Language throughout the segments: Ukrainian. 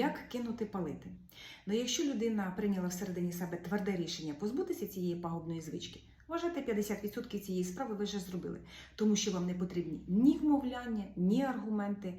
Як кинути палити? Ну, якщо людина прийняла всередині себе тверде рішення позбутися цієї пагубної звички, вважайте 50% цієї справи ви вже зробили, тому що вам не потрібні ні вмовляння, ні аргументи.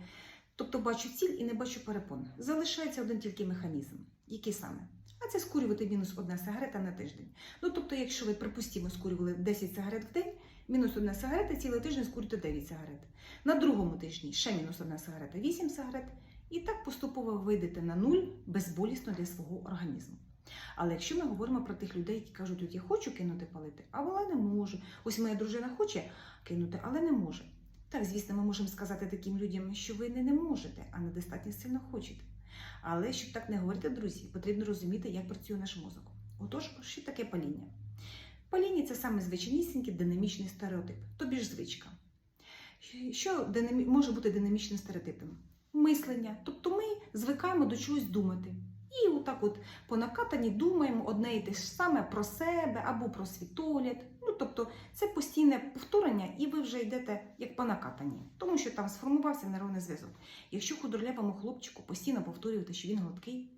Тобто бачу ціль і не бачу перепон. Залишається один тільки механізм. Який саме? А це скурювати мінус одна сигарета на тиждень. Ну тобто, якщо ви, припустимо, скурювали 10 сигарет в день, мінус одна сигарета, цілий тиждень скурюєте 9 сигарет. На другому тижні ще мінус одна сигарета, 8 сигарет. І так поступово вийдете на нуль безболісно для свого організму. Але якщо ми говоримо про тих людей, які кажуть, от я хочу кинути палити, а вона не можу. Ось моя дружина хоче кинути, але не може. Так, звісно, ми можемо сказати таким людям, що ви не, не можете, а недостатньо сильно хочете. Але щоб так не говорити, друзі, потрібно розуміти, як працює наш мозок. Отож, що таке паління? Паління це саме звичайнісінький динамічний стереотип, тобі ж звичка. Що може бути динамічним стереотипом? Мислення. Тобто ми звикаємо до чогось думати. І отак от по накатанні думаємо одне і те ж саме про себе або про світогляд. Ну, тобто це постійне повторення, і ви вже йдете як по накатанні, тому що там сформувався нейронний зв'язок. Якщо худорлявому хлопчику постійно повторювати, що він гладкий,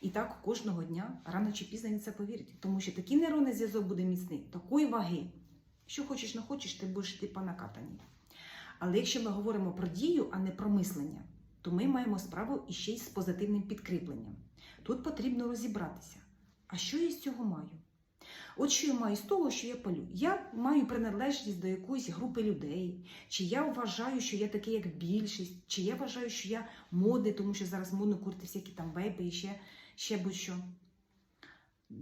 і так кожного дня рано чи пізно він це повірить, тому що такий нейронний зв'язок буде міцний, такої ваги. Що хочеш, не хочеш, ти будеш йти по накатанні. Але якщо ми говоримо про дію, а не про мислення, то ми маємо справу іще й з позитивним підкріпленням. Тут потрібно розібратися. А що я з цього маю? От що я маю з того, що я палю? Я маю приналежність до якоїсь групи людей, чи я вважаю, що я такий, як більшість, чи я вважаю, що я модний, тому що зараз модно курити всякі там вейпи і ще, ще будь-що.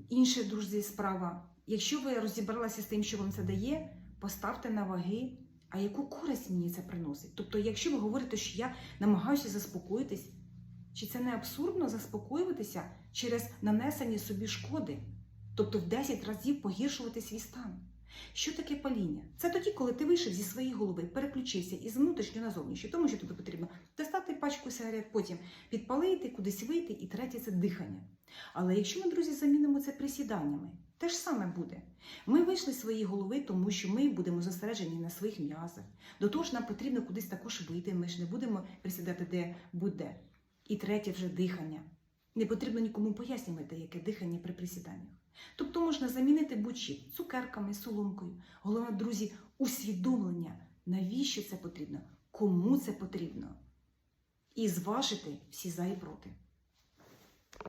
Інша, друзі, справа. Якщо ви розібралися з тим, що вам це дає, поставте на ваги, а яку користь мені це приносить. Тобто, якщо ви говорите, що я намагаюся заспокоїтись, чи це не абсурдно заспокоюватися через нанесення собі шкоди, тобто в 10 разів погіршувати свій стан? Що таке паління? Це тоді, коли ти вийшов зі своєї голови, переключився із внутрішньої на зовнішню, тому що тобі потрібно пачку сигарет, потім підпалити, кудись вийти, і третє це дихання. Але якщо ми, друзі, замінимо це присіданнями, те ж саме буде. Ми вийшли з своєї голови, тому що ми будемо зосереджені на своїх м'язах. До того ж, нам потрібно кудись також вийти. Ми ж не будемо присідати де будь-де. І третє вже дихання. Не потрібно нікому пояснювати, яке дихання при присіданнях. Тобто можна замінити будь-чим цукерками, соломкою. Головне, друзі, усвідомлення, навіщо це потрібно, кому це потрібно. І зважити всі за і проти.